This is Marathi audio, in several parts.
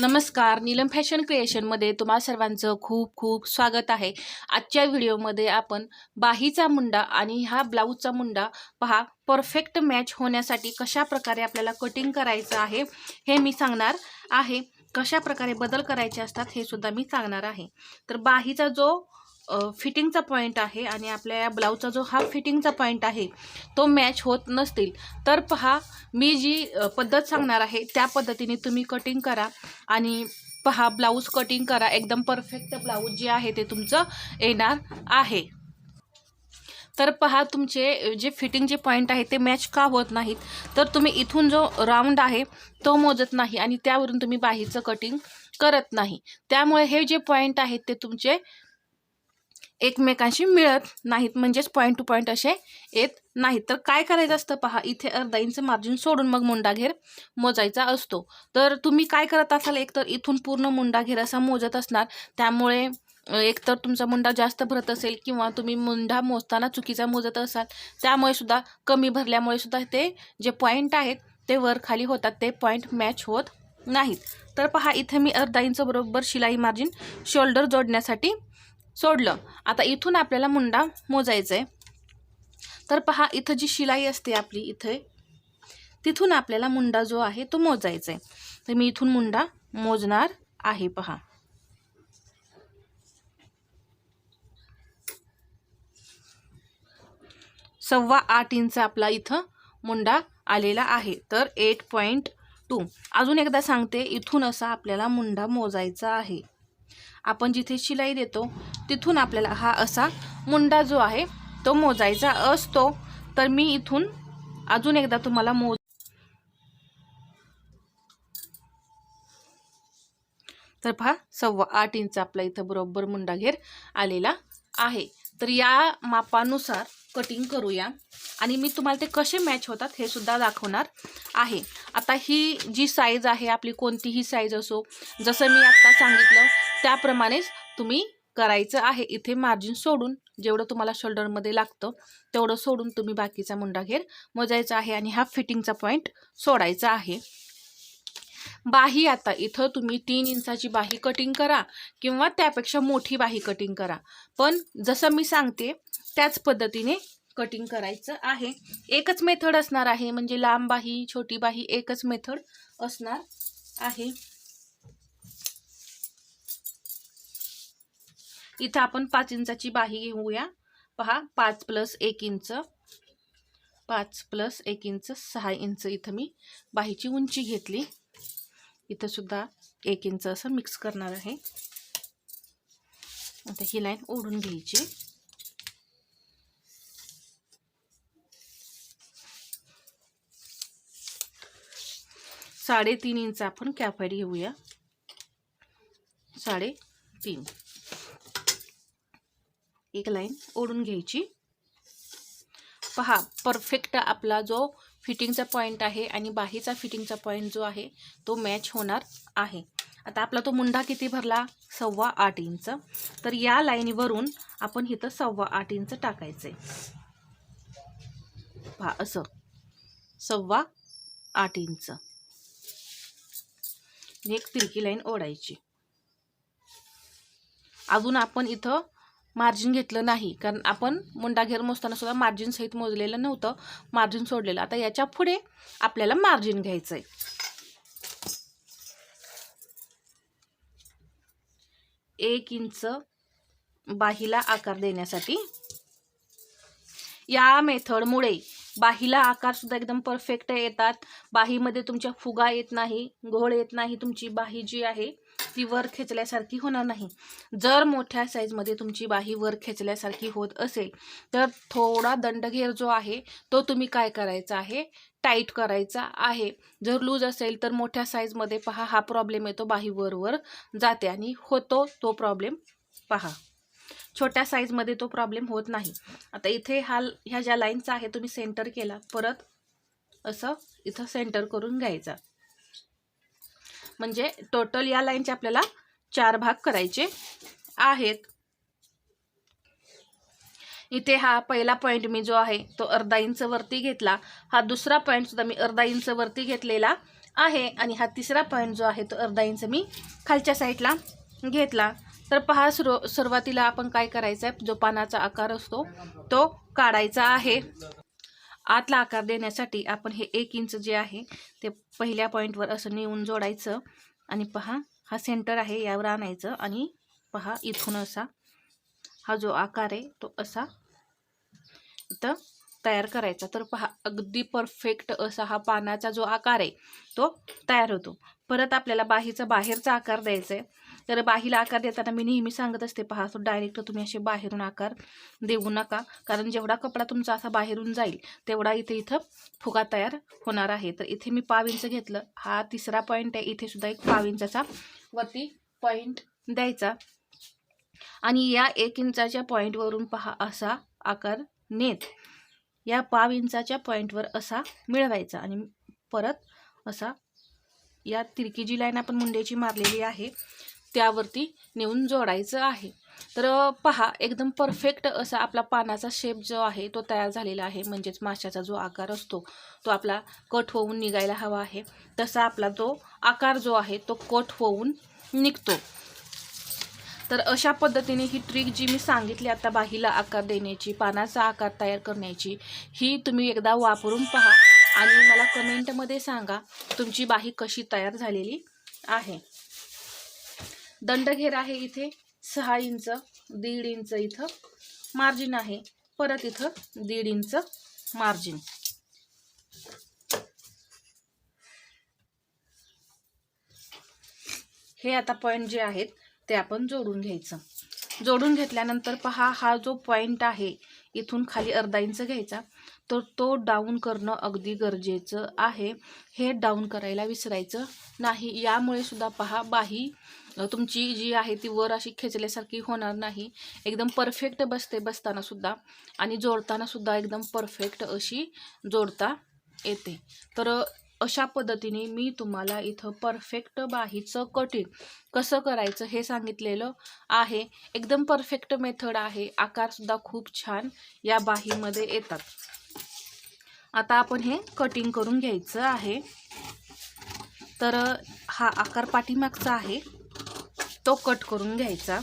नमस्कार नीलम फॅशन क्रिएशनमध्ये तुम्हा सर्वांचं खूप खूप स्वागत आहे. आजच्या व्हिडिओमध्ये आपण बाहीचा मुंडा आणि ह्या ब्लाऊजचा मुंडा पहा परफेक्ट मॅच होण्यासाठी कशा प्रकारे आपल्याला कटिंग करायचं आहे हे मी सांगणार आहे. कशा प्रकारे बदल करायचे असतात हे सुद्धा मी सांगणार आहे. तर बाहीचा जो फिटिंगचा पॉईंट आहे आणि आपल्या या ब्लाऊजचा जो हा फिटिंगचा पॉईंट आहे तो मॅच होत नसतील. तर पहा मी जी पद्धत सांगणार आहे त्या पद्धतीने तुम्ही कटिंग करा आणि पहा ब्लाऊज कटिंग करा. एकदम परफेक्ट ब्लाऊज जे आहे ते तुमचं येणार आहे. तर पहा तुमचे जे फिटिंग जे पॉईंट आहे ते मॅच का होत नाहीत? तर तुम्ही इथून जो राऊंड आहे तो मोजत नाही आणि त्यावरून तुम्ही बाहीचं कटिंग करत नाही. त्यामुळे हे जे पॉईंट आहेत ते तुमचे एकमेकांशी मिळत नाहीत म्हणजेच पॉईंट टू पॉईंट असे येत नाहीत. तर काय करायचं असतं पहा इथे अर्धा इंच मार्जिन सोडून मग मुंडाघेर मोजायचा असतो. तर तुम्ही काय करत असाल एकतर इथून पूर्ण मुंडाघेर असा मोजत असणार. त्यामुळे एकतर तुमचा मुंडा जास्त भरत असेल किंवा तुम्ही मुंडा मोजताना चुकीचा मोजत असाल त्यामुळे सुद्धा कमी भरल्यामुळे सुद्धा ते जे पॉईंट आहेत ते वर खाली होतात ते पॉईंट मॅच होत नाहीत. तर पहा इथे मी अर्धा इंच बरोबर शिलाई मार्जिन शोल्डर जोडण्यासाठी सोडलं. आता इथून आपल्याला मुंडा मोजायचा आहे तर पहा इथं जी शिलाई असते आपली इथे तिथून आपल्याला मुंडा जो आहे तो मोजायचा आहे तर मी इथून मुंडा मोजणार आहे पहा. सव्वा आठ इंच आपला इथं मुंडा आलेला आहे. तर एट पॉईंट टू अजून एकदा सांगते इथून असा आपल्याला मुंडा मोजायचा आहे. आपण जिथे शिलाई देतो तिथून आपल्याला हा असा मुंडा जो आहे तो मोजायचा असतो. तर मी इथून अजून एकदा तुम्हाला मोज तर पहा सव्वा आठ इंच आपला इथं बरोबर मुंडा घेर आलेला आहे. तर या मापानुसार कटिंग करूया. आणि मी तुम्हाला ते कसे मॅच होतात हे सुद्धा दाखवणार आहे. आता ही जी साईज आहे आपली कोणतीही साईज असो जसं मी आत्ता सांगितलं त्याप्रमाणेच तुम्ही करायचं आहे. इथे मार्जिन सोडून जेवढं तुम्हाला शोल्डरमध्ये लागतं तेवढं सोडून तुम्ही बाकीचा मुंडा घेर मोजायचा आहे आणि हा फिटिंगचा पॉईंट सोडायचा आहे. बाही आता. इथं तुम्ही तीन इंचाची बाही कटिंग करा किंवा त्यापेक्षा मोठी बाही कटिंग करा. पण जसं मी सांगते त्याच पद्धतीने कटिंग करायचं आहे. एकच मेथड असणार आहे म्हणजे लांब बाही छोटी बाही एकच मेथड असणार आहे. इथं आपण पाच इंचाची बाही घेऊया. पहा पाच प्लस एक इंच. पाच प्लस एक इंच सहा इंच इथं मी बाहीची उंची घेतली. इथं सुद्धा एक इंच असं मिक्स करणार आहे. आता ही लाईन ओढून घ्यायची. साडेतीन इंच आपण कॅफाईड घेऊया. साडेतीन. एक लाईन ओढून घ्यायची. पहा परफेक्ट आपला जो फिटिंगचा पॉईंट आहे आणि बाहीचा फिटिंगचा पॉईंट जो आहे तो मॅच होणार आहे. आता आपला तो मुंडा किती भरला? सव्वा आठ इंच. तर या लाईनीवरून आपण इथं सव्वा आठ इंच टाकायचं आहे पहा असं. सव्वा आठ इंच. एक तिरकी लाईन ओढायची. अजून आपण इथं मार्जिन घेतलं नाही. कारण आपण मुंडा घेर मोजताना सुद्धा मार्जिन सहित मोजलेलं नव्हतं. मार्जिन सोडलेलं. आता याच्यापुढे आपल्याला मार्जिन घ्यायचं आहे एक इंच बाहीला आकार देण्यासाठी या मेथडमुळे बाहीला आकार सुद्धा एकदम परफेक्ट येतात. बाहीमध्ये तुमच्या फुगा येत नाही घोळ येत नाही. तुमची बाही जी आहे ती वर खेचल्यासारखी होणार नाही. जर मोठ्या साईजमध्ये तुमची बाही वर खेचल्यासारखी होत असेल तर थोडा दंडघेर जो आहे तो तुम्ही काय करायचा आहे? टाईट करायचा आहे. जर लूज असेल तर मोठ्या साईजमध्ये पहा हा प्रॉब्लेम येतो बाही वरवर जाते आणि होतो तो प्रॉब्लेम पहा. छोट्या साईजमध्ये तो प्रॉब्लेम होत नाही. आता इथे हा ह्या ज्या लाईनचा आहे तुम्ही सेंटर केला. परत असं इथं सेंटर करून घ्यायचा. म्हणजे टोटल या लाईनचे आपल्याला चार भाग करायचे आहेत. इथे हा पहिला पॉईंट मी जो आहे तो अर्धा इंच वरती घेतला. हा दुसरा पॉईंट सुद्धा मी अर्धा इंच वरती घेतलेला आहे आणि हा तिसरा पॉईंट जो आहे तो अर्धा इंच मी खालच्या साईडला घेतला. तर पहा सुरू सुरुवातीला आपण काय करायचं आहे जो पानाचा आकार असतो तो काढायचा आहे. आतला आकार देण्यासाठी आपण हे एक इंच जे आहे ते पहिल्या पॉईंटवर असं नेऊन जोडायचं. आणि पहा हा सेंटर आहे यावर आणायचं. आणि पहा इथून असा हा जो आकार आहे तो असा इथं तयार करायचा. तर पहा अगदी परफेक्ट असा हा पानाचा जो आकार आहे तो तयार होतो. परत आपल्याला बाहीचा बाहेरचा आकार द्यायचा आहे तर बाहीला आकार देताना मी नेहमी सांगत असते पहा तो डायरेक्ट तुम्ही असे बाहेरून आकार देऊ नका. कारण जेवढा कपडा तुमचा असा बाहेरून जाईल तेवढा इथे इथं फुगा तयार होणार आहे. तर इथे मी पाव इंच घेतलं. हा तिसरा पॉईंट आहे. इथे सुद्धा एक पाव इंचाचा वरती पॉईंट द्यायचा. आणि या एक इंचाच्या पॉईंटवरून पहा असा आकार नेत. या पाव इंचाच्या पॉईंटवर असा मिळवायचा. आणि परत असा या तिरकी जी लाईन आपण मुंड्याची मारलेली आहे त्यावरती नेऊन जोडायचं आहे. तर पहा एकदम परफेक्ट असा आपला पानाचा शेप जो आहे तो तयार झालेला आहे. म्हणजेच माशाचा जो आकार असतो तो आपला कट होऊन निघायला हवा आहे. तसा आपला तो आकार जो आहे तो कट होऊन निघतो. तर अशा पद्धतीने ही ट्रिक जी मी सांगितली आता बाहीला आकार देण्याची पानाचा आकार तयार करण्याची ही तुम्ही एकदा वापरून पहा. आणि मला कमेंटमध्ये सांगा तुमची बाही कशी तयार झालेली आहे. दंडघेर आहे इथे सहा इंच दीड इंच इथं मार्जिन आहे. परत इथं दीड इंच मार्जिन हे आता पॉईंट जे आहेत ते आपण जोडून घ्यायचं. जोडून घेतल्यानंतर पहा हा जो पॉईंट आहे इथून खाली अर्धा इंच घ्यायचा. तर तो डाऊन करणं अगदी गरजेचं आहे. हे डाऊन करायला विसरायचं नाही. यामुळे सुद्धा पहा बाही तुमची जी आहे ती वर अशी खेचल्यासारखी होणार नाही. एकदम परफेक्ट बसते बसताना सुद्धा. आणि जोडताना सुद्धा एकदम परफेक्ट अशी जोडता येते. तर अशा पद्धतीने मी तुम्हाला इथं परफेक्ट बाहीचं कटिंग कसं करायचं हे सांगितलेलं आहे. एकदम परफेक्ट मेथड आहे. आकारसुद्धा खूप छान या बाहीमध्ये येतात. आता आपण हे कटिंग करून घ्यायचं आहे. तर हा आकार पाठीमागचा आहे. तो कट करून घ्यायचा.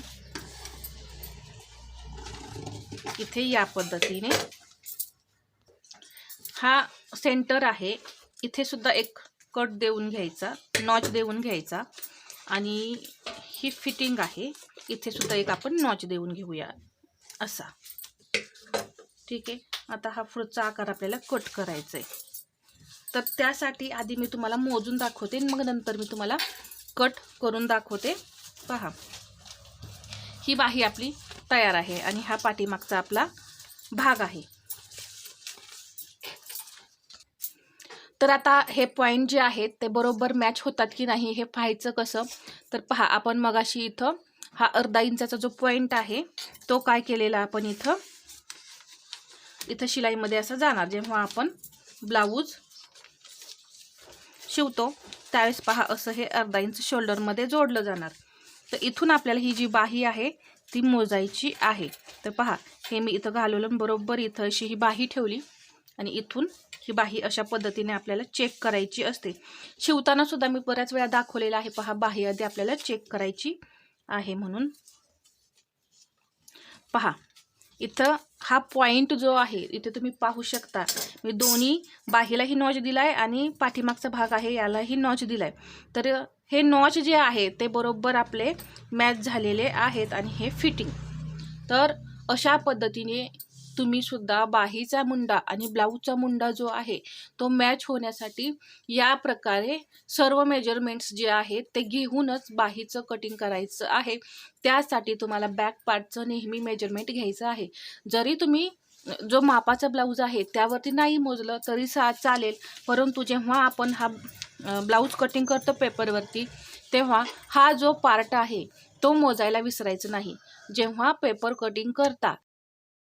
इथे या पद्धतीने. हा सेंटर आहे. इथे सुद्धा एक कट देऊन घ्यायचा नॉच देऊन घ्यायचा. आणि ही फिटिंग आहे. इथे सुद्धा एक आपण नॉच देऊन घेऊया असा. ठीक आहे? आता हा फ्रूटचा आकार आपल्याला कट करायचा आहे तर त्यासाठी आधी मी तुम्हाला मोजून दाखवते आणि मग नंतर मी तुम्हाला कट करून दाखवते. पहा. ही बाही आपली तयार आहे आणि हा पाठीमागचा आपला भाग आहे. तर आता हे पॉईंट जे आहेत ते बरोबर मॅच होतात की नाही हे पाहायचं कसं? तर पहा आपण मगाशी इथं हा अर्धा इंचाचा जो पॉईंट आहे तो काय केलेला आपण इथं? इथं शिलाईमध्ये असं जाणार जेव्हा आपण ब्लाऊज शिवतो त्यावेळेस पहा असं हे अर्धा इंच शोल्डरमध्ये जोडलं जाणार. तर इथून आपल्याला ही जी बाही आहे ती मोजायची आहे. तर पहा हे मी इथं घालवलं बरोबर इथं अशी ही बाही ठेवली. आणि इथून ही बाही अशा पद्धतीने आपल्याला चेक करायची असते. शिवताना सुद्धा मी बऱ्याच वेळा दाखवलेला आहे पहा बाही आधी आपल्याला चेक करायची आहे म्हणून. पहा इथं हा पॉईंट जो आहे इथे तुम्ही पाहू शकता. मी दोन्ही बाहीलाही नॉच दिलाय आणि पाठीमागचा भाग आहे यालाही नॉच दिलाय. तर हे नॉच जे आहे ते बरोबर आपले मॅच झालेले आहेत आणि हे फिटिंग तर अशा पद्धतीने तुम्ही सुद्धा बाहीचा मुंडा आणि ब्लाऊजचा मुंडा जो आहे तो मॅच होण्यासाठी या प्रकारे सर्व मेजरमेंट्स जे आहेत ते घेऊनच बाहीचं कटिंग करायचं आहे. त्यासाठी तुम्हाला बॅक पार्टचं नेहमी मेजरमेंट घ्यायचं आहे. जरी तुम्ही जो मापाचा ब्लाऊज आहे त्यावरती नाही मोजलं तरी सा चालेल परंतु जेव्हा आपण हा ब्लाऊज कटिंग करतो पेपरवरती तेव्हा हा जो पार्ट आहे तो मोजायला विसरायचं नाही. जेव्हा पेपर कटिंग करता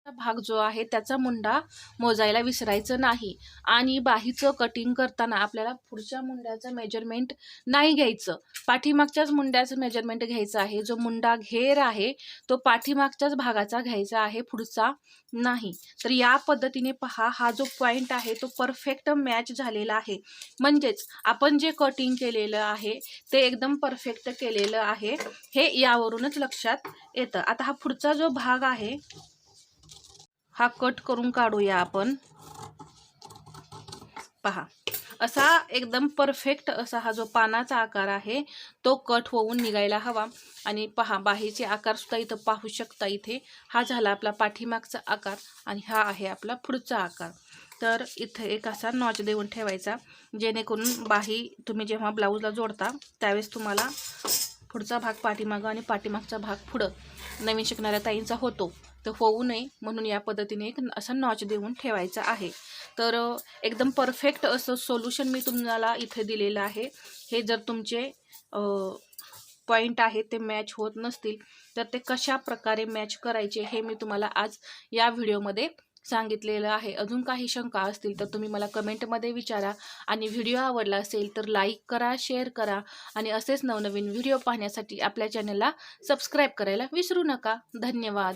भाग जो आहे त्याचा मुंडा मोजायला विसरायचं नाही. आणि बाहीचं कटिंग करताना आपल्याला पुढच्या मुंड्याचं मेजरमेंट नाही घ्यायचं. पाठीमागच्याच मुंड्याचं मेजरमेंट घ्यायचं आहे. जो मुंडा घेर आहे तो पाठीमागच्याच भागाचा घ्यायचा आहे पुढचा नाही. तर या पद्धतीने पहा हा जो पॉईंट आहे तो परफेक्ट मॅच झालेला आहे. म्हणजेच आपण जे कटिंग केलेलं आहे ते एकदम परफेक्ट केलेलं आहे. हे यावरूनच लक्षात येतं. आता हा पुढचा जो भाग आहे हा कट करून काढूया आपण. पहा असा एकदम परफेक्ट असा हा जो पानाचा आकार आहे तो कट होऊन निघायला हवा. आणि पहा बाहीचे आकार सुद्धा इथं पाहू शकता इथे. हा झाला आपला पाठीमागचा आकार आणि हा आहे आपला पुढचा आकार. तर इथे एक असा नॉच देऊन ठेवायचा जेणेकरून बाही तुम्ही जेव्हा ब्लाऊजला जोडता त्यावेळेस तुम्हाला पुढचा भाग पाठीमागं आणि पाठीमागचा भाग पुढं नवीन शिकणाऱ्या ताईंचा होतो. तर होऊ नये म्हणून या पद्धतीने एक असा नॉच देऊन ठेवायचा आहे. तर एकदम परफेक्ट असं सोल्युशन मी तुम्हाला इथे दिलेलं आहे. हे जर तुमचे पॉईंट आहेत ते मॅच होत नसतील तर ते कशा प्रकारे मॅच करायचे हे मी तुम्हाला आज या व्हिडिओमध्ये सांगितलेलं आहे. अजून काही शंका असतील तर तुम्ही मला कमेंटमध्ये विचारा. आणि व्हिडिओ आवडला असेल तर लाईक करा शेअर करा. आणि असेच नवनवीन व्हिडिओ पाहण्यासाठी आपल्या चॅनलला सबस्क्राईब करायला विसरू नका. धन्यवाद.